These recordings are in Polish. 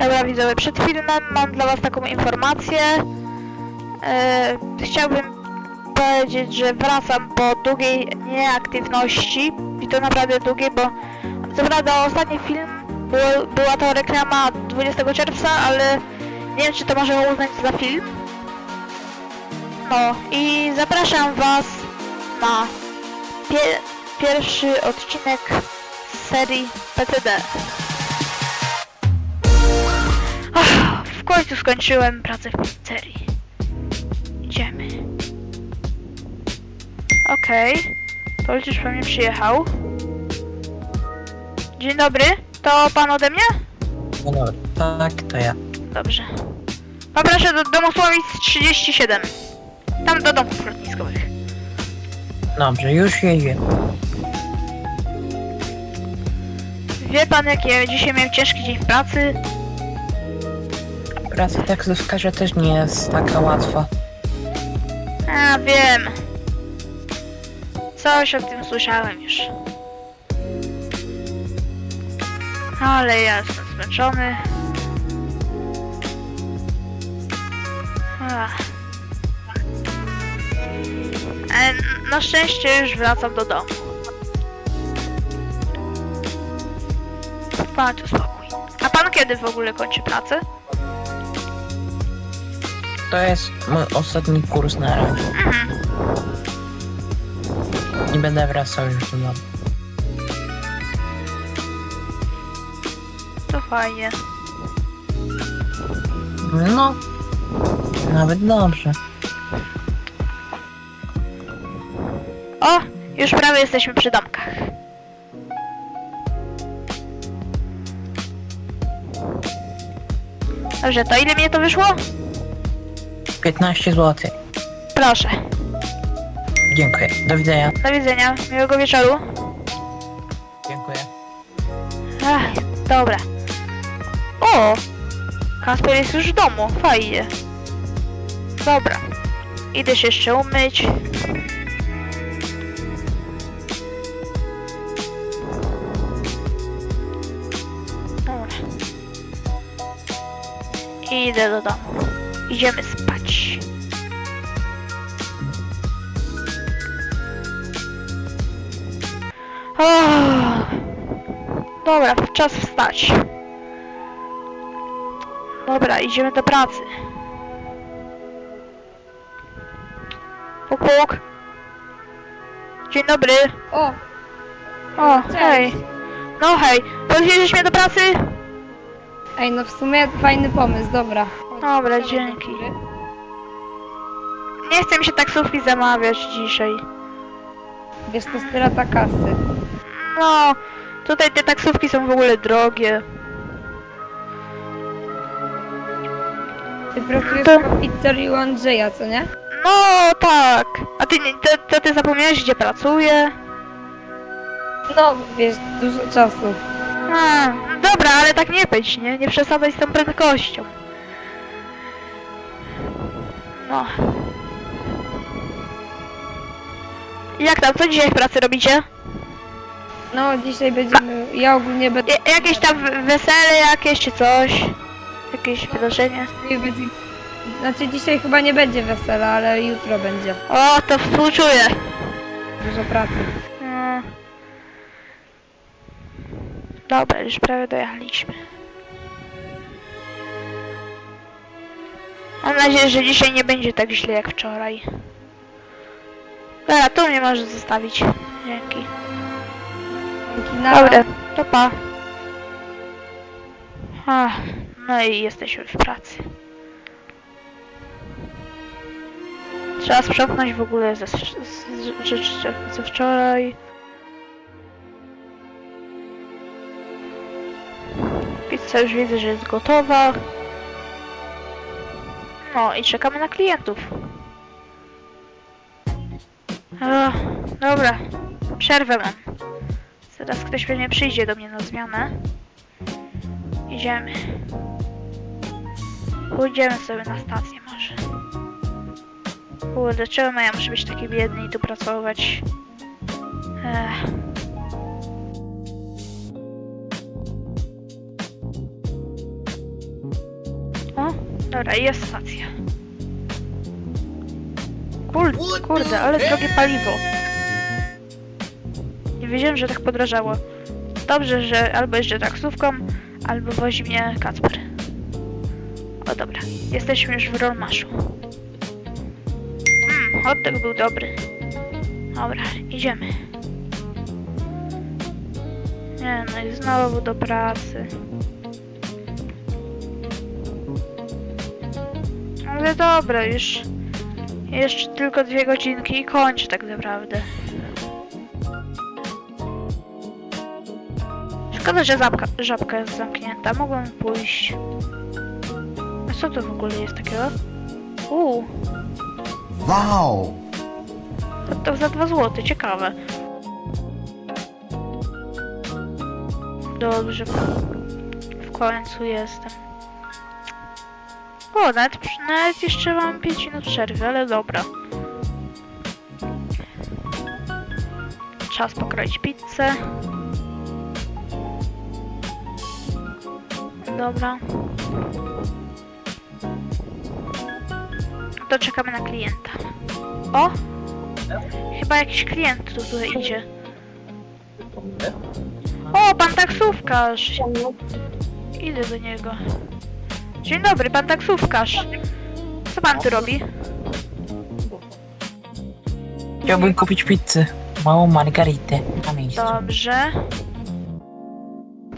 Dobra widzowie, przed filmem mam dla was taką informację. E, chciałbym powiedzieć, że wracam po długiej nieaktywności i to naprawdę długiej, bo co prawda ostatni film było, była to reklama 20 czerwca, ale nie wiem czy to możemy uznać za film. No i zapraszam was na pie- pierwszy odcinek serii PCD. Końcu skończyłem pracę w pizzerii. Idziemy. Okej. To już pewnie przyjechał. Dzień dobry. To pan ode mnie? No dobra, tak, to ja. Dobrze. Poproszę do Domosławic 37. Tam do domów lotniskowych. Dobrze, już jedzie. Wie pan, jak ja dzisiaj miałem ciężki dzień w pracy? Praca taksówkarza też nie jest taka łatwa. A, wiem. Coś o tym słyszałem już. Ale ja jestem zmęczony. Ach. E, Na szczęście już wracam do domu. Pan tu spokój. A pan kiedy w ogóle kończy pracę? To jest mój ostatni kurs na razie. Mhm. Nie będę wracał już do domu. To fajnie. No, nawet dobrze. O, już prawie jesteśmy przy domkach. Dobrze, to ile mnie to wyszło? 15 zł. Proszę. Dziękuję. Do widzenia. Do widzenia. Miłego wieczoru. Dziękuję. Ach, dobra. O! Kasper jest już w domu. Fajnie. Dobra. Idę się jeszcze umyć. Dobra. Idę do domu. Idziemy spać. Oh. Dobra, czas wstać. Dobra, idziemy do pracy. Puk, puk. Dzień dobry. O, O, Cześć. hej. No hej, podwieziesz mnie do pracy? ej, no w sumie fajny pomysł, dobra. Chodź, Dobra, do dzięki. góry. Nie chcę mi się taksówki zamawiać dzisiaj. Wiesz, to strata kasy. No, tutaj te taksówki są w ogóle drogie. Ty pracujesz To- w pizzerii u Andrzeja, co nie? No tak. A ty nie, to, to ty zapomniałeś gdzie pracuję? No, wiesz, dużo czasu. A, dobra, ale tak nie być, nie? Nie przesadzaj z tą prędkością. No. Jak tam, co dzisiaj w pracy robicie? No, dzisiaj będziemy, ja ogólnie będę... Ja- jakieś tam wesele jakieś czy coś? Jakieś wydarzenie? będzie- Znaczy dzisiaj chyba nie będzie wesela, ale jutro będzie. O, to współczuję. Dużo pracy. Mm. Dobra, już prawie dojechaliśmy. Mam nadzieję, że dzisiaj nie będzie tak źle jak wczoraj. Dobra, tu mnie możesz zostawić. Dzięki. Dzięki na... Dobra, to pa. Ach, no i jesteśmy w pracy. Trzeba sprzątnąć w ogóle ze, z, z, rzeczy ze wczoraj. Pizza już widzę, że jest gotowa. No i czekamy na klientów. Ach, dobra, przerwę mam. Zaraz ktoś pewnie przyjdzie do mnie na zmianę. Idziemy. Pójdziemy sobie na stację może. Kurde, czemu ja muszę być taki biedny i tu pracować? Ech. Dobra, jest stacja. Kurde, ale drogie paliwo. Nie wiedziałem, że tak podrażało. Dobrze, że albo jeżdżę taksówką, albo wozi mnie Kacper. O dobra, jesteśmy już w Rolmaszu. Hmm, oddech był dobry. Dobra, idziemy. Nie no i znowu do pracy. Ale dobra, już jeszcze tylko dwie godzinki i kończę tak naprawdę. Szkoda, że żabka, żabka jest zamknięta. Mogłam pójść. A co to w ogóle jest takiego? Uuu, Wow! to, to za 2 złote, ciekawe. Dobrze, w końcu jestem. Nawet, nawet jeszcze mam 5 minut przerwy, ale dobra. Czas pokroić pizzę. Dobra. To czekamy na klienta. O! Chyba jakiś klient tu tutaj idzie. O, pan taksówkarz! Idę do niego. Dzień dobry, pan taksówkarz. Co pan tu robi? Chciałbym kupić pizzę. Małą margaritę na miejscu. Dobrze.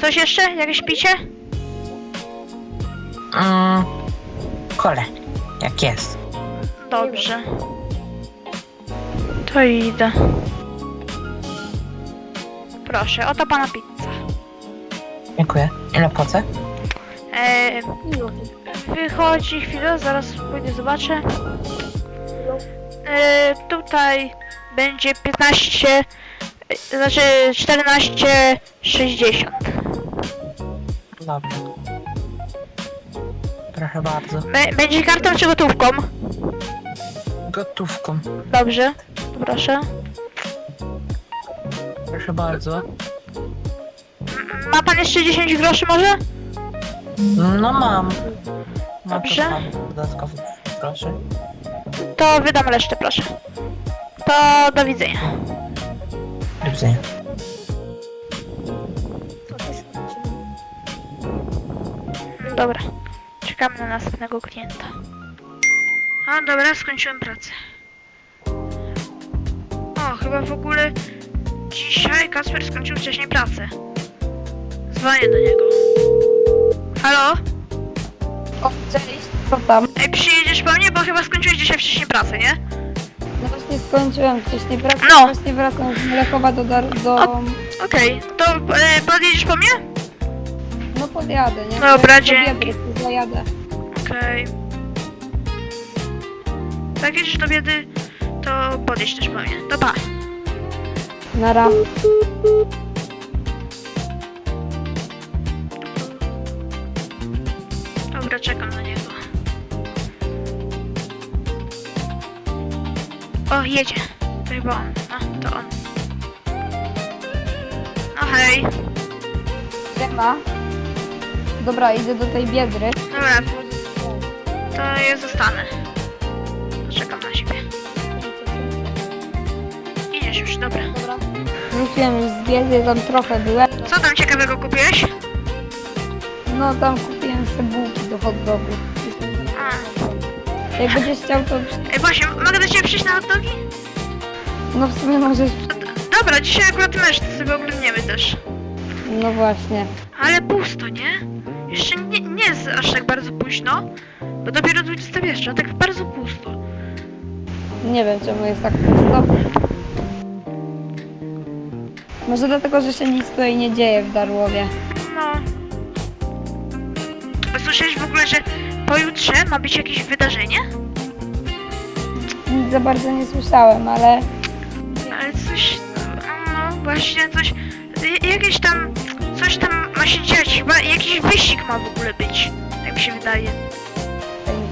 Coś jeszcze? Jakieś picie? Mm, kole. Jak jest. Dobrze. To idę. Proszę, oto pana pizza. Dziękuję. Ile płacę? Eee, wychodzi chwilę, zaraz pójdę zobaczę. Eee, tutaj będzie 15, e, znaczy 14,60. Dobra. Proszę bardzo. Be- Będzie kartą czy gotówką? Gotówką. Dobrze, proszę. Proszę bardzo. Ma pan jeszcze 10 groszy może? No mam. Mam Dobrze. mam dodatkowo. Proszę. To wydam resztę, proszę. To do widzenia. Do widzenia. Dobra, czekamy na następnego klienta. A dobra, skończyłem pracę. O, chyba w ogóle dzisiaj Kasper skończył wcześniej pracę. Dzwonię do niego. Halo? O, cześć, co tam? Ej, przyjedziesz po mnie, bo chyba skończyłeś dzisiaj wcześniej pracę, nie? No właśnie skończyłem wcześniej pracę, No. właśnie wracam z Mlekowa do... Dar- do... Okej, to e, podjedziesz po mnie? No podjadę, nie? Dobra, Do dzięki. Biedry, zajadę. Okej. Jak jedziesz do biedy, to podjedź też po mnie. To pa. Nara. Czekam na niego. O, jedzie. To chyba on. No, to on. No hej. Siema. Dobra, idę do tej Biedry. Dobra, to ja zostanę. Czekam na siebie. Idziesz już, dobra. Dobra. Wróciłem już z Biedry, tam trochę byłem. Co tam ciekawego kupiłeś? No tam kupiłem sobie hot dogów. A, Jak będziesz chciał, to... Ej, właśnie, mogę do ciebie przyjść na hot dogi? No w sumie możesz... Dobra, dzisiaj akurat mecz, to sobie oglądniemy też. No właśnie. Ale pusto, nie? Jeszcze nie, nie jest aż tak bardzo późno, bo dopiero 21, a tak bardzo pusto. Nie wiem czemu jest tak pusto. Może dlatego, że się nic tutaj nie dzieje w Darłowie. Słyszałeś w ogóle, że pojutrze ma być jakieś wydarzenie? Nic za bardzo nie słyszałem, ale Ale coś, no właśnie coś, j- jakieś tam, coś tam ma się dziać, chyba jakiś wyścig ma w ogóle być, tak mi się wydaje.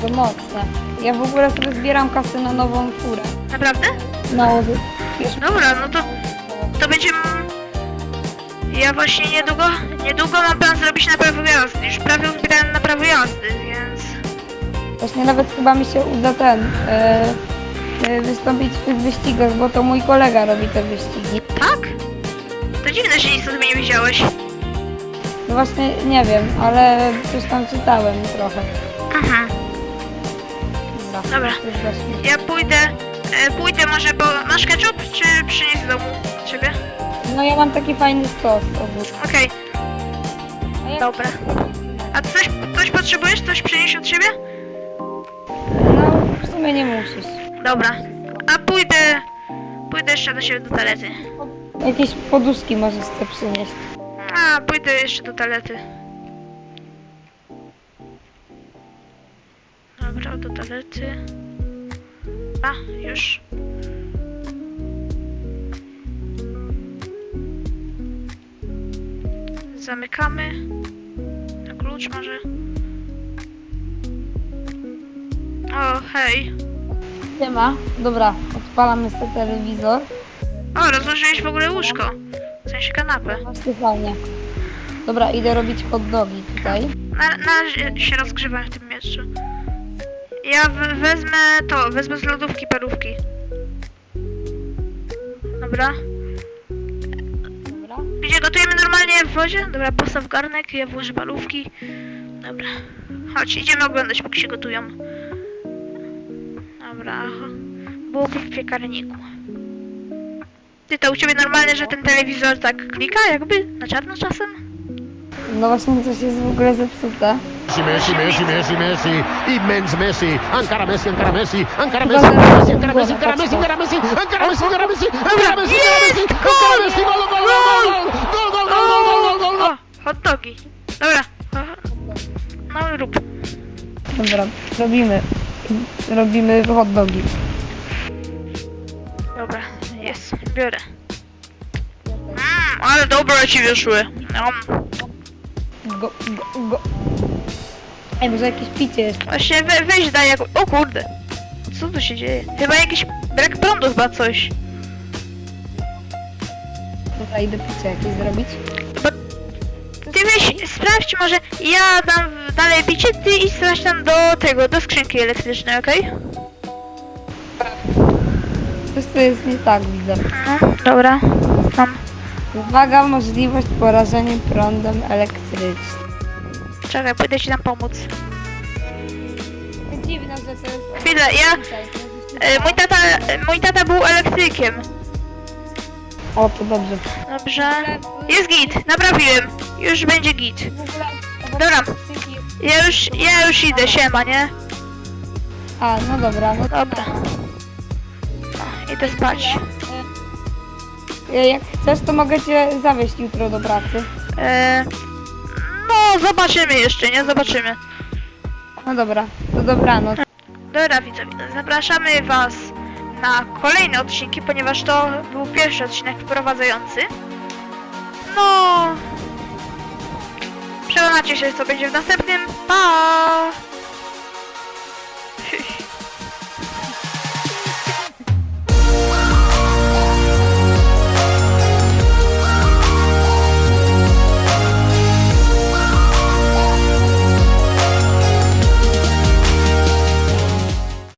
to mocne. Ja w ogóle sobie zbieram kasę na nową furę. Naprawdę? No, już Dobra, no to, to będziemy... Ja właśnie niedługo, niedługo mam plan zrobić naprawę jazdy, już prawie zbierałem naprawę jazdy, więc... Właśnie nawet chyba mi się uda ten, e, e, wystąpić w tych wyścigach, bo to mój kolega robi te wyścigi. Tak? To dziwne, że nic o tym nie wiedziałeś. No właśnie nie wiem, ale coś tam czytałem trochę. Aha, Dobra, dobra. Ja pójdę, e, pójdę może, bo masz ketchup, czy przynieść z domu ciebie? No ja mam taki fajny sos ogólnie. Okej, A ja- dobra. A coś, coś potrzebujesz? Coś przynieść od siebie? No w sumie nie musisz. Dobra. A pójdę, pójdę jeszcze do siebie do toalety. Jakieś poduszki możesz sobie przynieść. A, pójdę jeszcze do toalety. Dobra, do toalety. A, już. Zamykamy. Na klucz może. O, hej. Nie ma. Dobra, odpalamy sobie telewizor. O, rozłożyłeś w ogóle łóżko. W sensie kanapę. Właśnie fajnie. Dobra, idę robić hot dogi tutaj. Na, na razie się rozgrzewam w tym miejscu. Ja wezmę to, wezmę z lodówki parówki. Dobra. Gdzie gotujemy normalnie w wodzie? Dobra, postaw garnek, ja włożę parówki. Dobra. Chodź, idziemy oglądać, póki się gotują. Dobra. Bułki w piekarniku. Ty, to u ciebie normalnie, że ten telewizor tak klika jakby? Na czarno czasem? No właśnie coś jest w ogóle zepsute. Messi, Messi, Messi, Messi, immens Messi, encara Messi, encara Messi, encara Messi, encara Messi, encara Messi, encara Messi, encara Messi, encara Messi, encara Messi, encara Messi, encara Messi, gol, gol, gol, gol, gol, gol, gol, gol, gol, hot dogi. Dobra. No rób. Dobra, robimy. Robimy hot dogi. Dobra, jest. Biorę. Mmm, ale dobre ci wyszły. No. Go, go, go. Ej, może jakieś picie jest. Właśnie we, weź daj jak... O kurde. Co tu się dzieje? Chyba jakiś brak prądu chyba coś. Dobra, idę picie jakieś zrobić. Ty weź, sprawdź może, ja dam dalej picie, ty i sprawdź tam do tego, do skrzynki elektrycznej, okej? Coś tu jest nie tak, widzę. No, dobra. Mam. Uwaga, możliwość porażenia prądem elektrycznym. Czekaj, pójdę ci tam pomóc. Dziwne, że to jest... Chwilę, ja... E, mój tata, mój tata był elektrykiem. O, to dobrze. Dobrze. Jest git, naprawiłem. Już będzie git. Dobra. Ja już, ja już idę, siema, nie? A, no dobra, no Dobra. No, idę spać. E, Jak chcesz, to mogę cię zawieźć jutro do pracy. E, no, zobaczymy jeszcze, nie? Zobaczymy. No dobra, to dobranoc. Dobra, widzowie, zapraszamy Was na kolejne odcinki, ponieważ to był pierwszy odcinek wprowadzający. No... Przekonacie się, co będzie w następnym. Pa!